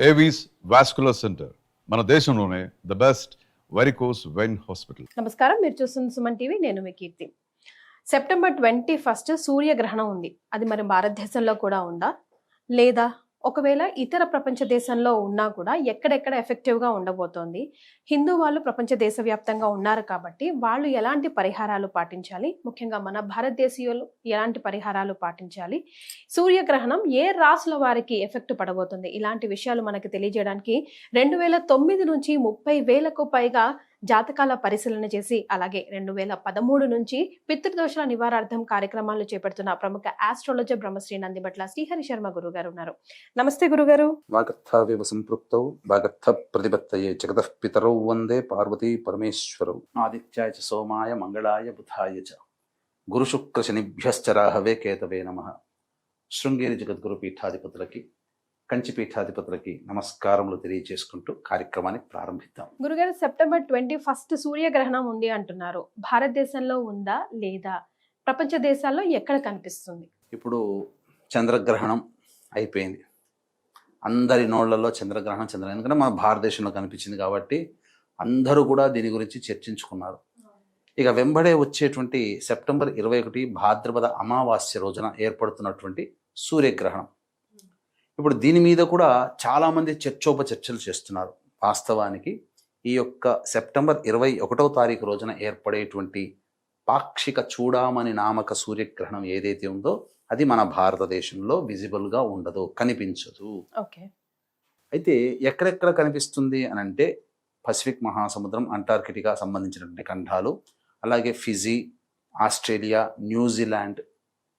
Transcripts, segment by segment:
Avis vascular centre మన దేశంలోనే the best varicose vein hospital నమస్కారం మీరు చూస్తున్న సుమన్ టీవీ నేను మీ కీర్తి. సెప్టెంబర్ ట్వంటీ ఫస్ట్ సూర్యగ్రహణం ఉంది. అది మరి భారతదేశంలో కూడా ఉందా? లేదా? ఒకవేళ ఇతర ప్రపంచ దేశంలో ఉన్నా కూడా ఎక్కడెక్కడ ఎఫెక్టివ్గా ఉండబోతోంది? హిందూ వాళ్ళు ప్రపంచ దేశవ్యాప్తంగా ఉన్నారు కాబట్టి వాళ్ళు ఎలాంటి పరిహారాలు పాటించాలి? ముఖ్యంగా మన భారతదేశీయులు ఎలాంటి పరిహారాలు పాటించాలి? సూర్యగ్రహణం ఏ రాసుల వారికి ఎఫెక్ట్ పడబోతుంది? ఇలాంటి విషయాలు మనకి తెలియజేయడానికి రెండు వేల తొమ్మిది నుంచి ముప్పై వేలకు పైగా జాతకాల పరిశీలన చేసి అలాగే రెండు వేల పదమూడు నుంచి పితృదోషాల నివారార్థం కార్యక్రమాలు చేపడుతున్న ప్రముఖ ఆస్ట్రాలజర్ బ్రహ్మశ్రీ నందిబట్ల శ్రీహరి శర్మ గురుగారు ఉన్నారు. నమస్తే గురుగారు. వాగర్థావివ సంపృక్తౌ వాగర్థ ప్రతిపత్తయే జగతః పితరౌ వందే పార్వతీ పరమేశ్వరౌ. ఆదిత్యాయ చ సోమాయ మంగళాయ బుధాయ చ. గురుశుక్రశనిభ్యశ్చ రాహవే కేతవే నమ. శృంగేరి జగద్గురు పీఠాధిపతులకి కంచి పీఠాధిపతులకి నమస్కారములు తెలియజేసుకుంటూ కార్యక్రమాన్ని ప్రారంభిద్దాం. గురుగారు సెప్టెంబర్ ట్వంటీ ఫస్ట్ సూర్యగ్రహణం ఉంది అంటున్నారు. భారతదేశంలో ఉందా లేదా? ప్రపంచ దేశాల్లో ఎక్కడ కనిపిస్తుంది? ఇప్పుడు చంద్రగ్రహణం అయిపోయింది. అందరి నోళ్ళలో చంద్రగ్రహణం చంద్రగ్రహణం ఎందుకంటే మన భారతదేశంలో కనిపించింది కాబట్టి అందరూ కూడా దీని గురించి చర్చించుకున్నారు. ఇక వెంబడే వచ్చేటువంటి సెప్టెంబర్ ఇరవై ఒకటి భాద్రపద అమావాస్య రోజున ఏర్పడుతున్నటువంటి సూర్యగ్రహణం. ఇప్పుడు దీని మీద కూడా చాలామంది చర్చోపచర్చలు చేస్తున్నారు. వాస్తవానికి ఈ యొక్క సెప్టెంబర్ ఇరవై ఒకటవ తారీఖు రోజున ఏర్పడేటువంటి పాక్షిక చూడామణి నామక సూర్యగ్రహణం ఏదైతే ఉందో అది మన భారతదేశంలో విజిబుల్గా ఉండదు కనిపించదు. ఓకే. అయితే ఎక్కడెక్కడ కనిపిస్తుంది అని అంటే పసిఫిక్ మహాసముద్రం అంటార్కిటికా సంబంధించినటువంటి ఖండాలు అలాగే ఫిజీ ఆస్ట్రేలియా న్యూజిలాండ్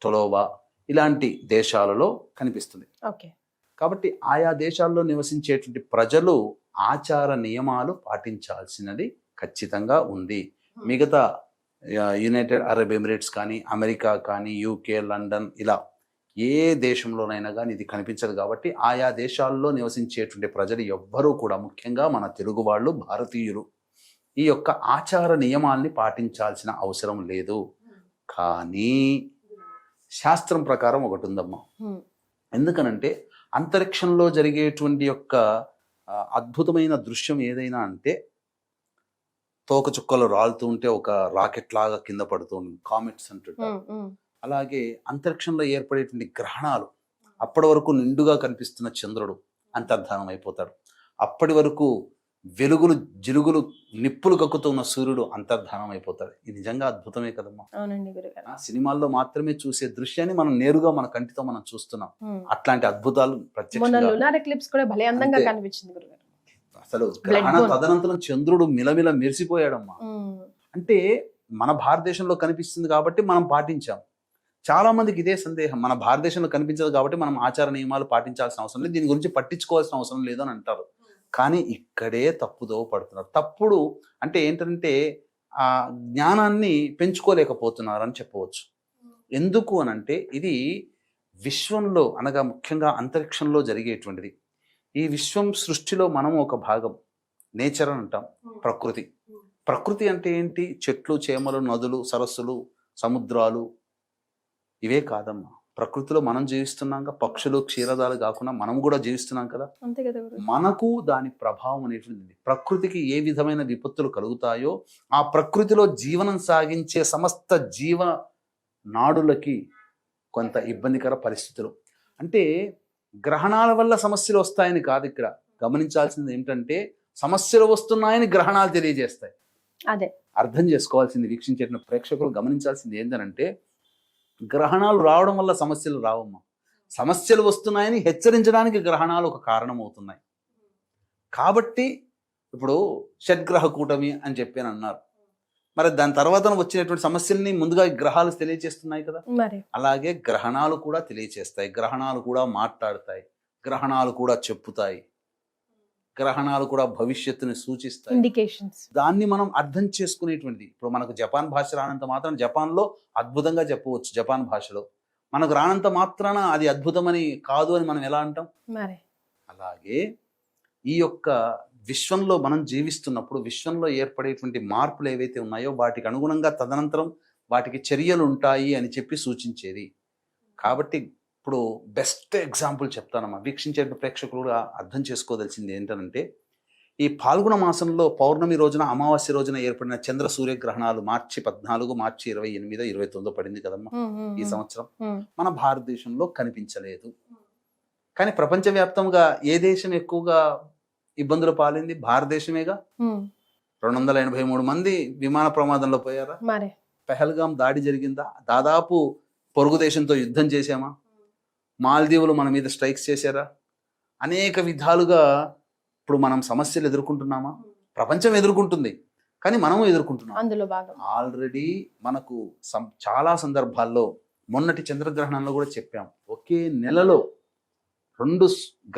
టొలోవా ఇలాంటి దేశాలలో కనిపిస్తుంది. ఓకే. కాబట్టి ఆయా దేశాల్లో నివసించేటువంటి ప్రజలు ఆచార నియమాలు పాటించాల్సినది ఖచ్చితంగా ఉంది. మిగతా ఆ, యునైటెడ్ అరబ్ ఎమిరేట్స్ కానీ అమెరికా కానీ యూకే లండన్ ఇలా ఏ దేశంలోనైనా కానీ ఇది కనిపించదు కాబట్టి ఆయా దేశాల్లో నివసించేటువంటి ప్రజలు ఎవ్వరూ కూడా ముఖ్యంగా మన తెలుగు వాళ్ళు భారతీయులు ఈ యొక్క ఆచార నియమాల్ని పాటించాల్సిన అవసరం లేదు. కానీ శాస్త్రం ప్రకారం ఒకటి ఉందమ్మా. హ్మ్. ఎందుకనంటే అంతరిక్షంలో జరిగేటువంటి యొక్క అద్భుతమైన దృశ్యం ఏదైనా అంటే తోక చుక్కలు రాలుతూ ఉంటే ఒక రాకెట్ లాగా కింద పడుతూ కామెట్స్ అంటుంటారు. అలాగే అంతరిక్షంలో ఏర్పడేటువంటి గ్రహణాలు అప్పటి వరకు నిండుగా కనిపిస్తున్న చంద్రుడు అంతర్ధానం అయిపోతాడు అప్పటి వరకు వెలుగులు జిలుగులు నిప్పులు కక్కుతున్న సూర్యుడు అంతర్ధానం అయిపోతాడు ఇది నిజంగా అద్భుతమే కదమ్మా. అవునండి సినిమాల్లో మాత్రమే చూసే దృశ్యాన్ని మనం నేరుగా మన కంటితో మనం చూస్తున్నాం. అట్లాంటి అద్భుతాలు ప్రత్యక్షంగా. అసలు గ్రహణ. తదనంతరం చంద్రుడు మిలమిల మెరిసిపోయాడమ్మా. అంటే మన భారతదేశంలో కనిపిస్తుంది కాబట్టి మనం పాటించాం. చాలా మందికి ఇదే సందేహం. మన భారతదేశంలో కనిపించదు కాబట్టి మనం ఆచార నియమాలు పాటించాల్సిన అవసరం లేదు. దీని గురించి పట్టించుకోవాల్సిన అవసరం లేదు అని అంటారు. కానీ ఇక్కడే తప్పుదో పడుతున్నారు. తప్పుడు అంటే ఏంటంటే ఆ జ్ఞానాన్ని పెంచుకోలేకపోతున్నారు అని చెప్పవచ్చు. ఎందుకు అని అంటే ఇది విశ్వంలో అనగా ముఖ్యంగా అంతరిక్షంలో జరిగేటువంటిది. ఈ విశ్వం సృష్టిలో మనం ఒక భాగం. నేచర్ అని అంటాం. ప్రకృతి. ప్రకృతి అంటే ఏంటి? చెట్లు చేమలు నదులు సరస్సులు సముద్రాలు. ఇవే కాదమ్మా. ప్రకృతిలో మనం జీవిస్తున్నాం కదా పక్షులు క్షీరదాలు కాకుండా మనం కూడా జీవిస్తున్నాం కదా. అంతే కదా గురుగారు మనకు దాని ప్రభావం అనేటువంటిది. ప్రకృతికి ఏ విధమైన విపత్తులు కలుగుతాయో ఆ ప్రకృతిలో జీవనం సాగించే సమస్త జీవ నాడులకి కొంత ఇబ్బందికర పరిస్థితులు. అంటే గ్రహణాల వల్ల సమస్యలు వస్తాయని కాదు ఇక్కడ. గమనించాల్సింది ఏంటంటే సమస్యలు వస్తున్నాయని గ్రహణాలు తెలియజేస్తాయి. అదే. అర్థం చేసుకోవాల్సింది వీక్షించేట ప్రేక్షకులు గమనించాల్సింది ఏంటంటే గ్రహణాలు రావడం వల్ల సమస్యలు రావమ్మా. సమస్యలు వస్తున్నాయని హెచ్చరించడానికి గ్రహణాలు ఒక కారణం అవుతున్నాయి కాబట్టి ఇప్పుడు షడ్గ్రహ కూటమి అని చెప్పి అన్నారు. మరి దాని తర్వాత వచ్చినటువంటి సమస్యల్ని ముందుగా ఈ గ్రహాలు తెలియజేస్తున్నాయి కదా? అలాగే గ్రహణాలు కూడా తెలియచేస్తాయి గ్రహణాలు కూడా మాట్లాడతాయి. గ్రహణాలు కూడా చెప్పుతాయి. గ్రహణాలు కూడా భవిష్యత్తుని సూచిస్తాయి. ఇండికేషన్స్ దాన్ని మనం అర్థం చేసుకునేటువంటిది. ఇప్పుడు మనకు జపాన్ భాష రానంత మాత్రం జపాన్లో అద్భుతంగా చెప్పవచ్చు జపాన్ భాషలో. మనకు రానంత మాత్రాన అది అద్భుతమని కాదు అని మనం ఎలా అంటాం? అలాగే ఈ యొక్క విశ్వంలో మనం జీవిస్తున్నప్పుడు విశ్వంలో ఏర్పడేటువంటి మార్పులు ఏవైతే ఉన్నాయో వాటికి అనుగుణంగా తదనంతరం వాటికి చర్యలు ఉంటాయి అని చెప్పి సూచించేది. కాబట్టి ఇప్పుడు బెస్ట్ ఎగ్జాంపుల్ చెప్తానమ్మా వీక్షించే ప్రేక్షకులు కూడా అర్థం చేసుకోదలిసింది ఏంటంటే ఈ పాల్గొన మాసంలో పౌర్ణమి రోజున అమావాస్య రోజున ఏర్పడిన చంద్ర సూర్యగ్రహణాలు మార్చి పద్నాలుగు మార్చి ఇరవై ఎనిమిదో ఇరవై తొమ్మిదో పడింది కదమ్మా ఈ సంవత్సరం. మన భారతదేశంలో కనిపించలేదు. కానీ ప్రపంచవ్యాప్తంగా ఏ దేశం ఎక్కువగా ఇబ్బందులు పాలింది? భారతదేశమేగా? రెండు వందల ఎనభై మూడు మంది విమాన ప్రమాదంలో పోయారా? పెహల్గాం దాడి జరిగిందా? దాదాపు పొరుగు దేశంతో యుద్ధం చేశామా? మాల్దీవులు మన మీద స్ట్రైక్స్ చేశారా? అనేక విధాలుగా ఇప్పుడు మనం సమస్యలు ఎదుర్కొంటున్నామా? ప్రపంచం ఎదుర్కొంటుంది కానీ మనం ఎదుర్కొంటున్నాం. అందులో భాగం. ఆల్రెడీ మనకు చాలా సందర్భాల్లో మొన్నటి చంద్రగ్రహణంలో కూడా చెప్పాం. ఒకే నెలలో రెండు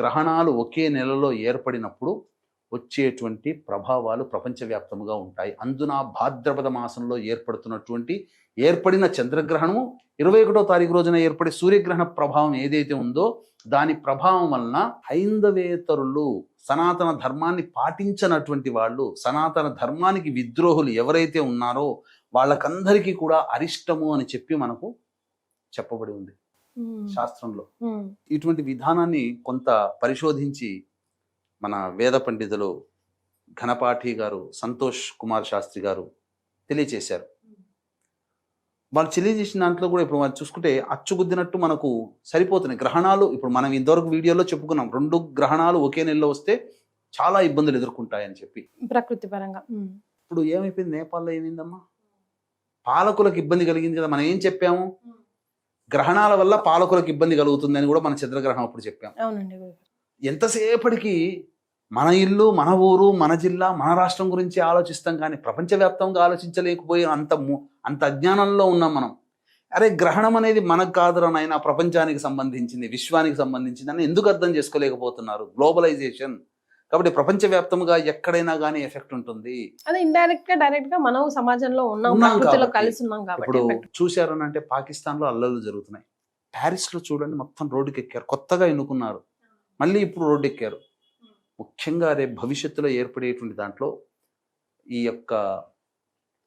గ్రహణాలు ఒకే నెలలో ఏర్పడినప్పుడు వచ్చేటువంటి ప్రభావాలు ప్రపంచవ్యాప్తంగా ఉంటాయి. అందున భాద్రపద మాసంలో ఏర్పడుతున్నటువంటి ఏర్పడిన చంద్రగ్రహణము ఇరవై ఒకటో తారీఖు రోజున ఏర్పడే సూర్యగ్రహణ ప్రభావం ఏదైతే ఉందో దాని ప్రభావం వలన హైందవేతరులు సనాతన ధర్మాన్ని పాటించనటువంటి వాళ్ళు సనాతన ధర్మానికి విద్రోహులు ఎవరైతే ఉన్నారో వాళ్ళకందరికీ కూడా అరిష్టము అని చెప్పి మనకు చెప్పబడి ఉంది శాస్త్రంలో. ఇటువంటి విధానాన్ని కొంత పరిశోధించి మన వేద పండితులు ఘనపాఠి గారు సంతోష్ కుమార్ శాస్త్రి గారు తెలియచేశారు. వాళ్ళు తెలియజేసిన దాంట్లో కూడా ఇప్పుడు మనం చూసుకుంటే అచ్చుగుద్దినట్టు మనకు సరిపోతున్నాయి గ్రహణాలు. ఇప్పుడు మనం ఇంతవరకు వీడియోలో చెప్పుకున్నాం రెండు గ్రహణాలు ఒకే నెలలో వస్తే చాలా ఇబ్బందులు ఎదుర్కొంటాయని చెప్పి. ప్రకృతి పరంగా. ఇప్పుడు ఏమైపోయింది? నేపాల్లో ఏమైందమ్మా? పాలకులకు ఇబ్బంది కలిగింది కదా మనం ఏం చెప్పాము? గ్రహణాల వల్ల పాలకులకు ఇబ్బంది కలుగుతుందని కూడా మన చంద్రగ్రహణం అప్పుడు చెప్పాం. అవునండి. ఎంతసేపటికి మన ఇల్లు మన ఊరు మన జిల్లా మన రాష్ట్రం గురించి ఆలోచిస్తాం కానీ ప్రపంచవ్యాప్తంగా ఆలోచించలేకపోయే అంత అంత అజ్ఞానంలో ఉన్నాం మనం. అరే గ్రహణం అనేది మనకు కాదురా నాయన ప్రపంచానికి సంబంధించింది విశ్వానికి సంబంధించింది అని ఎందుకు అర్థం చేసుకోలేకపోతున్నారు? గ్లోబలైజేషన్. కాబట్టి ప్రపంచవ్యాప్తంగా ఎక్కడైనా కానీ ఎఫెక్ట్ ఉంటుంది. అదే ఇండైరెక్ట్గా డైరెక్ట్గా మనం సమాజంలో ఉన్నాం. కలిసి ఉన్నాం ఇప్పుడు. చూశారని అంటే పాకిస్తాన్లో అల్లర్లు జరుగుతున్నాయి. ప్యారిస్లో చూడండి మొత్తం రోడ్డుకి ఎక్కారు కొత్తగా ఎన్నుకున్నారు. మళ్ళీ ఇప్పుడు రోడ్డెక్కారు. ముఖ్యంగా రేపు భవిష్యత్తులో ఏర్పడేటువంటి దాంట్లో ఈ యొక్క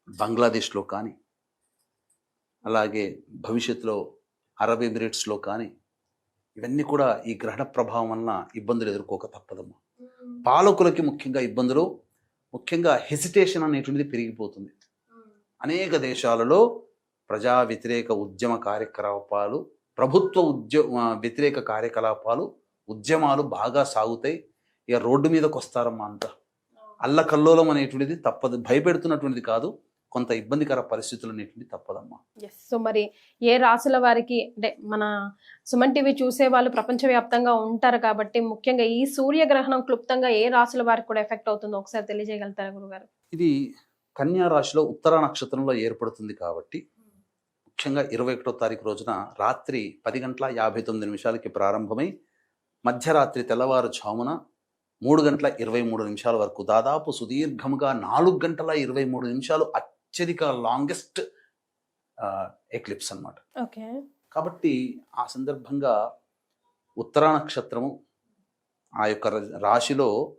బంగ్లాదేశ్లో కానీ అలాగే భవిష్యత్తులో అరబ్ ఎమిరేట్స్లో కానీ ఇవన్నీ కూడా ఈ గ్రహణ ప్రభావం వలన ఇబ్బందులు ఎదుర్కోక తప్పదమ్మా. పాలకులకి ముఖ్యంగా ఇబ్బందులు ముఖ్యంగా హెసిటేషన్ అనేటువంటిది పెరిగిపోతుంది. అనేక దేశాలలో ప్రజా వ్యతిరేక ఉద్యమ కార్యకలాపాలు ప్రభుత్వ ఉద్య వ్యతిరేక కార్యకలాపాలు ఉద్యమాలు బాగా సాగుతాయి. ఇక రోడ్డు మీదకి వస్తారమ్మా అంతా. అల్లకల్లోలం అనేటువంటిది తప్పదు. భయపెడుతున్నటువంటిది కాదు. కొంత ఇబ్బందికర పరిస్థితులు అనేటువంటిది తప్పదమ్మా. సో మరి ఏ రాసుల వారికి అంటే మన సుమన్ టీవీ చూసే వాళ్ళు ప్రపంచవ్యాప్తంగా ఉంటారు కాబట్టి ముఖ్యంగా ఈ సూర్యగ్రహణం క్లుప్తంగా ఏ రాసుల వారికి కూడా ఎఫెక్ట్ అవుతుందో ఒకసారి తెలియజేయగలుగుతారా గురుగారు? ఇది కన్యా రాశిలో ఉత్తర నక్షత్రంలో ఏర్పడుతుంది కాబట్టి ముఖ్యంగా ఇరవై ఒకటో తారీఖు రోజున రాత్రి పది గంటల యాభై తొమ్మిది నిమిషాలకి ప్రారంభమై మధ్యరాత్రి తెల్లవారుజామున మూడు గంటల ఇరవై మూడు నిమిషాల వరకు దాదాపు సుదీర్ఘముగా నాలుగు గంటల ఇరవై మూడు నిమిషాలు అత్యధిక లాంగెస్ట్ ఎక్లిప్స్ అన్నమాట. ఓకే. కాబట్టి ఆ సందర్భంగా ఉత్తర నక్షత్రము ఆ యొక్క రాశిలో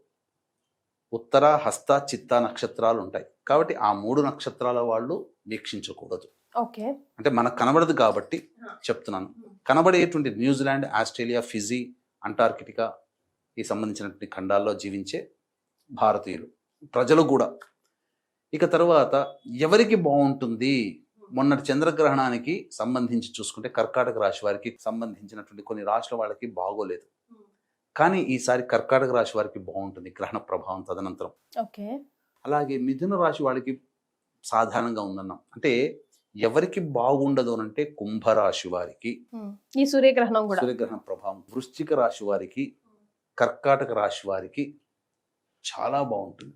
ఉత్తర హస్త చిత్త నక్షత్రాలు ఉంటాయి. కాబట్టి ఆ మూడు నక్షత్రాల వాళ్ళు వీక్షించకూడదు. ఓకే. అంటే మనకు కనబడదు కాబట్టి చెప్తున్నాను. కనబడేటువంటి New Zealand Australia Fiji Antarctica ఈ సంబంధించినటువంటి ఖండాల్లో జీవించే భారతీయులు. ప్రజలు కూడా. ఇక తర్వాత ఎవరికి బాగుంటుంది? మొన్నటి చంద్రగ్రహణానికి సంబంధించి చూసుకుంటే కర్కాటక రాశి వారికి సంబంధించినటువంటి కొన్ని రాశుల వాళ్ళకి బాగోలేదు. కానీ ఈసారి కర్కాటక రాశి వారికి బాగుంటుంది గ్రహణ ప్రభావం తదనంతరం. ఓకే. అలాగే మిథున రాశి వాళ్ళకి సాధారణంగా ఉందన్నాం. అంటే ఎవరికి బాగుండదు అని అంటే కుంభరాశి వారికి. ఈ సూర్యగ్రహణం కూడా. సూర్యగ్రహణ ప్రభావం వృశ్చిక రాశి వారికి కర్కాటక రాశి వారికి చాలా బాగుంటుంది.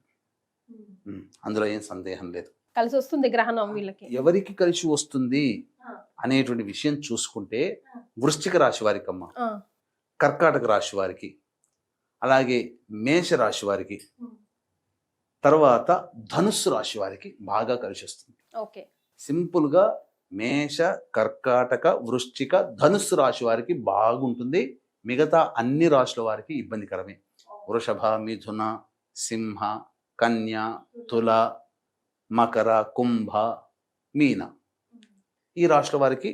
అందులో ఏం సందేహం లేదు. కలిసి వస్తుంది గ్రహణం వీళ్ళకి. ఎవరికి కలిసి వస్తుంది అనేటువంటి విషయం చూసుకుంటే వృశ్చిక రాశి వారికి అమ్మ కర్కాటక రాశి వారికి అలాగే మేష రాశి వారికి తర్వాత ధనుస్సు రాశి వారికి బాగా కలిసి వస్తుంది ఓకే. సింపుల్గా మేష కర్కాటక వృశ్చిక ధనుస్సు రాశి వారికి బాగుంటుంది. మిగతా అన్ని రాశుల వారికి ఇబ్బందికరమే. వృషభ మిథున సింహ కన్య తుల మకర కుంభ మీన. ఈ రాశుల వారికి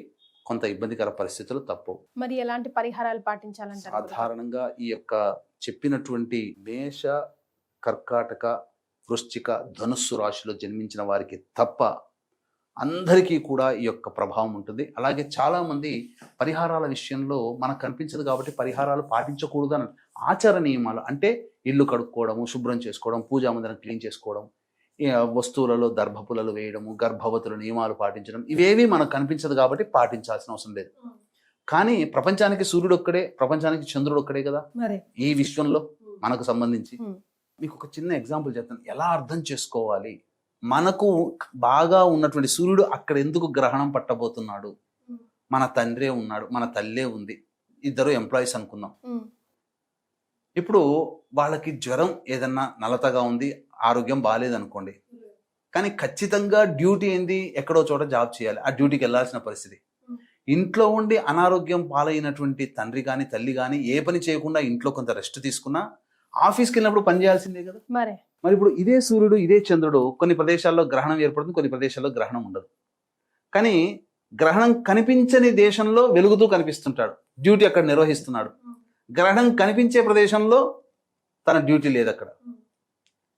కొంత ఇబ్బందికర పరిస్థితులు తప్పవు మరి ఎలాంటి పరిహారాలు పాటించాలంటారు గురుగారు? సాధారణంగా ఈ యొక్క చెప్పినటువంటి మేష కర్కాటక వృశ్చిక ధనుస్సు రాశిలో జన్మించిన వారికి తప్ప అందరికీ కూడా ఈ యొక్క ప్రభావం ఉంటుంది. అలాగే చాలా మంది పరిహారాల విషయంలో మనకు కనిపించదు కాబట్టి పరిహారాలు పాటించకూడదు అని ఆచార నియమాలు అంటే ఇల్లు కడుక్కోవడము శుభ్రం చేసుకోవడం పూజా మందిరం క్లీన్ చేసుకోవడం వస్తువులలో దర్భపులలు వేయడము గర్భవతుల నియమాలు పాటించడం ఇవేవి మనకు కనిపించదు కాబట్టి పాటించాల్సిన అవసరం లేదు. కానీ ప్రపంచానికి సూర్యుడు ఒక్కడే ప్రపంచానికి చంద్రుడు ఒక్కడే కదా? ఈ విషయంలో మనకు సంబంధించి. మీకు ఒక చిన్న ఎగ్జాంపుల్ చెప్తాను. ఎలా అర్థం చేసుకోవాలి? మనకు బాగా ఉన్నటువంటి సూర్యుడు అక్కడ ఎందుకు గ్రహణం పట్టబోతున్నాడు. మన తండ్రే ఉన్నాడు మన తల్లే ఉంది ఇద్దరు ఎంప్లాయీస్ అనుకుందాం. ఇప్పుడు వాళ్ళకి జ్వరం ఏదన్నా నలతగా ఉంది ఆరోగ్యం బాగాలేదనుకోండి కానీ ఖచ్చితంగా డ్యూటీ ఏంది? ఎక్కడో చోట జాబ్ చేయాలి ఆ డ్యూటీకి వెళ్ళాల్సిన పరిస్థితి. ఇంట్లో ఉండి అనారోగ్యం పాలైనటువంటి తండ్రి కానీ తల్లి కానీ ఏ పని చేయకుండా ఇంట్లో కొంత రెస్ట్ తీసుకున్నా ఆఫీస్కి వెళ్ళినప్పుడు పని చేయాల్సిందే కదా? మరి. మరి ఇప్పుడు ఇదే సూర్యుడు ఇదే చంద్రుడు కొన్ని ప్రదేశాల్లో గ్రహణం ఏర్పడుతుంది కొన్ని ప్రదేశాల్లో గ్రహణం ఉండదు. కానీ గ్రహణం కనిపించని దేశంలో వెలుగుతూ కనిపిస్తుంటాడు. డ్యూటీ అక్కడ నిర్వహిస్తున్నాడు. గ్రహణం కనిపించే ప్రదేశంలో తన డ్యూటీ లేదు అక్కడ.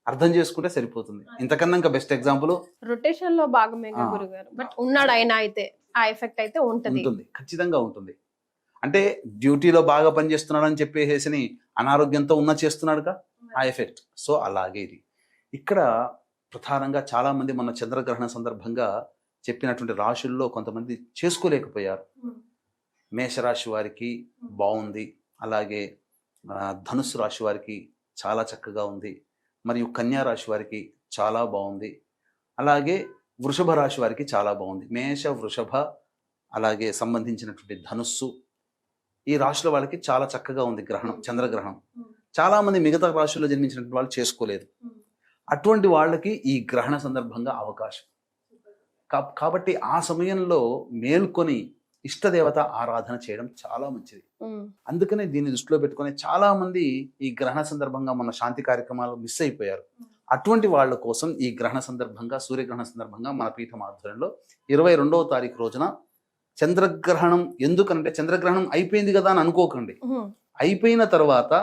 అర్థం చేసుకుంటే సరిపోతుంది. ఇంతకన్నా ఇంకా బెస్ట్ ఎగ్జాంపుల్ రొటేషన్లో భాగమేగా ఆ. గురుగారు. బట్ ఉన్నాడు ఆయన అయితే ఆ ఎఫెక్ట్ అయితే ఉంటుంది. ఖచ్చితంగా ఉంటుంది. అంటే డ్యూటీలో బాగా పనిచేస్తున్నాడు అని చెప్పేసి అనారోగ్యంతో ఉన్న చేస్తున్నాడుగా? ఆ ఎఫెక్ట్. సో అలాగే ఇది. ఇక్కడ ప్రధానంగా చాలా మంది మన చంద్రగ్రహణ సందర్భంగా చెప్పినటువంటి రాశుల్లో కొంతమంది చేసుకోలేకపోయారు. మేషరాశి వారికి బాగుంది. అలాగే ఆ, ధనుస్సు రాశి వారికి చాలా చక్కగా ఉంది. మరియు కన్యా రాశి వారికి చాలా బాగుంది. అలాగే వృషభ రాశి వారికి చాలా బాగుంది. మేష వృషభ అలాగే సంబంధించినటువంటి ధనుస్సు ఈ రాశుల వాళ్ళకి చాలా చక్కగా ఉంది గ్రహణం చంద్రగ్రహణం. చాలా మంది మిగతా రాశుల్లో జన్మించినటువంటి వాళ్ళు చేసుకోలేదు. అటువంటి వాళ్ళకి ఈ గ్రహణ సందర్భంగా అవకాశం. కా- కాబట్టి ఆ సమయంలో మేల్కొని ఇష్టదేవత ఆరాధన చేయడం చాలా మంచిది. అందుకనే దీన్ని దృష్టిలో పెట్టుకొని చాలా మంది ఈ గ్రహణ సందర్భంగా మన శాంతి కార్యక్రమాలు మిస్ అయిపోయారు. అటువంటి వాళ్ళ కోసం ఈ గ్రహణ సందర్భంగా సూర్యగ్రహణ సందర్భంగా మన పీఠం ఆధ్వర్యంలో ఇరవై రెండవ తారీఖు రోజున చంద్రగ్రహణం ఎందుకనంటే చంద్రగ్రహణం అయిపోయింది కదా అని అనుకోకండి. అయిపోయిన తర్వాత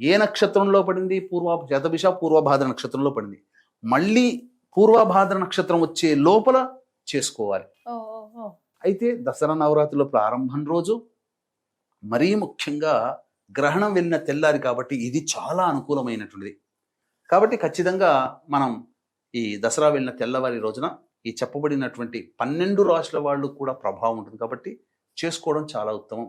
ఏ నక్షత్రంలో పడింది? పూర్వ శతభిష పూర్వభాద్ర నక్షత్రంలో పడింది. మళ్ళీ పూర్వభాద్ర నక్షత్రం వచ్చే లోపల చేసుకోవాలి. అయితే దసరా నవరాత్రుల ప్రారంభం రోజు మరీ ముఖ్యంగా గ్రహణం వెళ్ళిన తెల్లారి కాబట్టి ఇది చాలా అనుకూలమైనటువంటిది. కాబట్టి ఖచ్చితంగా మనం ఈ దసరా వెళ్ళిన తెల్లవారి రోజున ఈ చెప్పబడినటువంటి పన్నెండు రాశుల వాళ్ళు కూడా ప్రభావం ఉంటుంది కాబట్టి చేసుకోవడం చాలా ఉత్తమం.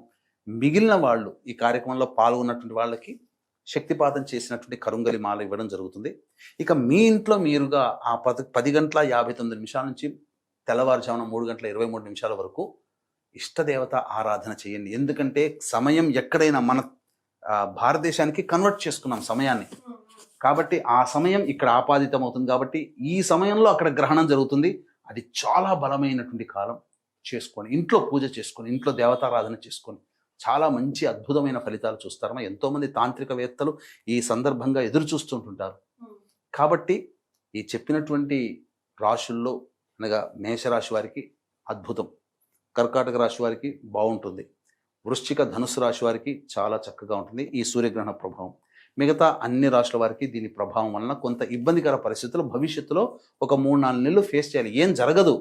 మిగిలిన వాళ్ళు ఈ కార్యక్రమంలో పాల్గొన్నటువంటి వాళ్ళకి శక్తిపాతం చేసినటువంటి కరుంగలి మాల ఇవ్వడం జరుగుతుంది. ఇక మీ ఇంట్లో మీరుగా ఆ పది పది గంటల యాభై తొమ్మిది నిమిషాల నుంచి తెల్లవారుజామున మూడు గంటల ఇరవై మూడు నిమిషాల వరకు ఇష్టదేవత ఆరాధన చేయండి. ఎందుకంటే సమయం ఎక్కడైనా మన భారతదేశానికి కన్వర్ట్ చేసుకున్నాం సమయాన్ని. Hmm. కాబట్టి ఆ సమయం ఇక్కడ ఆపాదితం అవుతుంది కాబట్టి ఈ సమయంలో అక్కడ గ్రహణం జరుగుతుంది. అది చాలా బలమైనటువంటి కాలం. చేసుకొని ఇంట్లో పూజ చేసుకొని ఇంట్లో దేవతారాధన చేసుకొని చాలా మంచి అద్భుతమైన ఫలితాలు చూస్తారమ్మా. ఎంతోమంది తాంత్రికవేత్తలు ఈ సందర్భంగా ఎదురు చూస్తుంటుంటారు. కాబట్టి ఈ చెప్పినటువంటి రాశుల్లో అనగా మేషరాశి వారికి అద్భుతం. కర్కాటక రాశి వారికి బాగుంటుంది. వృశ్చిక ధనుసు రాశి వారికి చాలా చక్కగా ఉంటుంది. ఈ సూర్యగ్రహణ ప్రభావం. మిగతా అన్ని రాశుల వారికి దీని ప్రభావం వలన కొంత ఇబ్బందికర పరిస్థితులు భవిష్యత్తులో ఒక మూడు నాలుగు నెలలు ఫేస్ చేయాలి. ఏం జరగదు.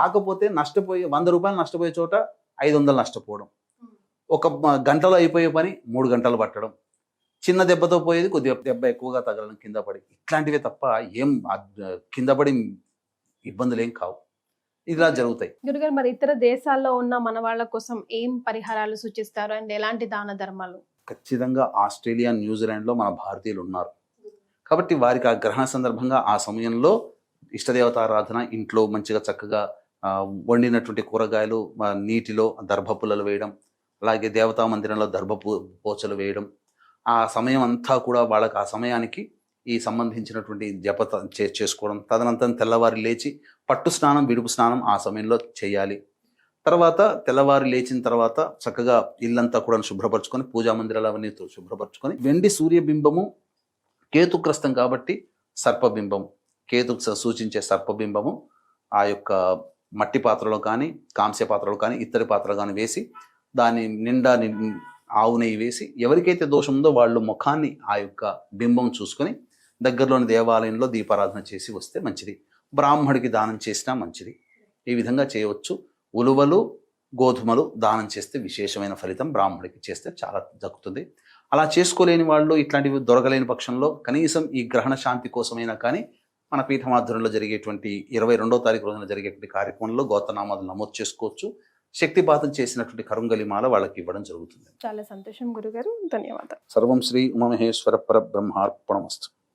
కాకపోతే నష్టపోయే వంద రూపాయలు నష్టపోయే చోట ఐదు వందలు నష్టపోవడం. ఒక గంటలో అయిపోయే పని మూడు గంటలు పట్టడం. చిన్న దెబ్బతో పోయేది కొద్దిగా దెబ్బ ఎక్కువగా తగలడం కింద పడి. ఇట్లాంటివే తప్ప ఏం కింద పడి ఇబ్బందులు ఏం కావు. ఇలా జరుగుతాయి. గురుగారు మరి ఇతర దేశాల్లో ఉన్న మన వాళ్ళ కోసం ఏం పరిహారాలు సూచిస్తారు? అండ్ ఎలాంటి దాన ధర్మాలు? ఖచ్చితంగా ఆస్ట్రేలియా న్యూజిలాండ్లో మన భారతీయులు ఉన్నారు కాబట్టి వారికి ఆ గ్రహణ సందర్భంగా ఆ సమయంలో ఇష్టదేవతారాధన ఇంట్లో మంచిగా చక్కగా వండినటువంటి కూరగాయలు నీటిలో దర్భపుల్లలు వేయడం అలాగే దేవతా మందిరంలో దర్భపు పోచలు వేయడం ఆ సమయం అంతా కూడా వాళ్ళకి ఆ సమయానికి ఈ సంబంధించినటువంటి జపత చేసుకోవడం. తదనంతరం తెల్లవారి లేచి పట్టు స్నానం విడుపు స్నానం ఆ సమయంలో చేయాలి. తర్వాత తెల్లవారు లేచిన తర్వాత చక్కగా ఇల్లంతా కూడా శుభ్రపరచుకొని పూజా మందిరాలు అవన్నీ శుభ్రపరచుకొని వెండి సూర్యబింబము కేతుగ్రస్తం కాబట్టి సర్పబింబము. కేతు స- సూచించే సర్పబింబము ఆ యొక్క మట్టి పాత్రలో కానీ కాంస్య పాత్రలో కానీ ఇత్తడి పాత్రలో కానీ వేసి దాని నిండా ని- ఆవు నెయ్యి వేసి ఎవరికైతే దోషం ఉందో వాళ్ళు ముఖాన్ని ఆ యొక్క బింబం చూసుకొని దగ్గరలోని దేవాలయంలో దీపారాధన చేసి వస్తే మంచిది. బ్రాహ్మడికి దానం చేసినా మంచిది. ఈ విధంగా చేయవచ్చు. ఉలువలు గోధుమలు దానం చేస్తే విశేషమైన ఫలితం బ్రాహ్మడికి చేస్తే చాలా దక్కుతుంది. అలా చేసుకోలేని వాళ్ళు ఇట్లాంటివి దొరకలేని పక్షంలో కనీసం ఈ గ్రహణ శాంతి కోసమైనా కానీ మన పీఠమాధ్వర్యంలో జరిగేటువంటి ఇరవై రెండో తారీఖు రోజున జరిగేటువంటి కార్యక్రమంలో గోతనామాలు నమోదు చేసుకోవచ్చు. శక్తిపాతం చేసినటువంటి కరుంగలి మాల వాళ్ళకి ఇవ్వడం జరుగుతుంది. చాలా సంతోషం గురుగారు. ధన్యవాదాలు. సర్వం శ్రీ ఉమమహేశ్వర పరబ్రహ్మార్పణమస్తు.